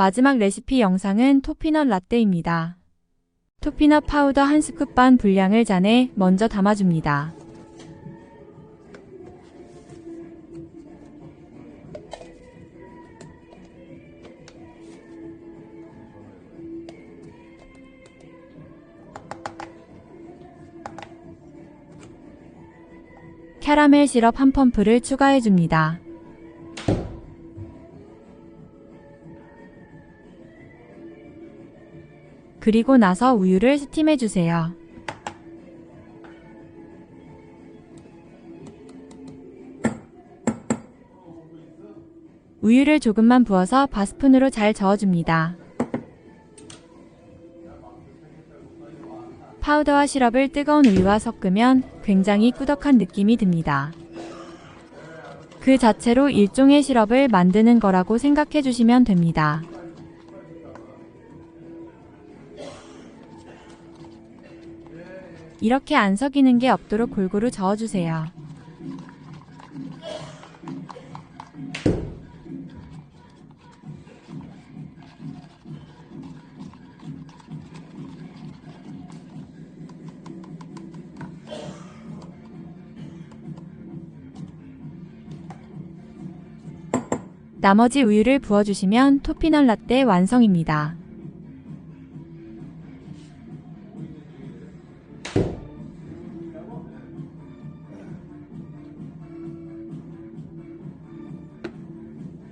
마지막 레시피 영상은 토피넛 라떼입니다. 토피넛 파우더 한 스쿱 반 분량을 잔에 먼저 담아줍니다. 캐러멜 시럽 한 펌프를 추가해줍니다. 그리고 나서 우유를 스팀해 주세요. 우유를 조금만 부어서 바스푼으로 잘 저어줍니다. 파우더와 시럽을 뜨거운 우유와 섞으면 굉장히 꾸덕한 느낌이 듭니다. 그 자체로 일종의 시럽을 만드는 거라고 생각해 주시면 됩니다. 이렇게 안 섞이는 게 없도록 골고루 저어주세요. 나머지 우유를 부어주시면 토피넛 라떼 완성입니다.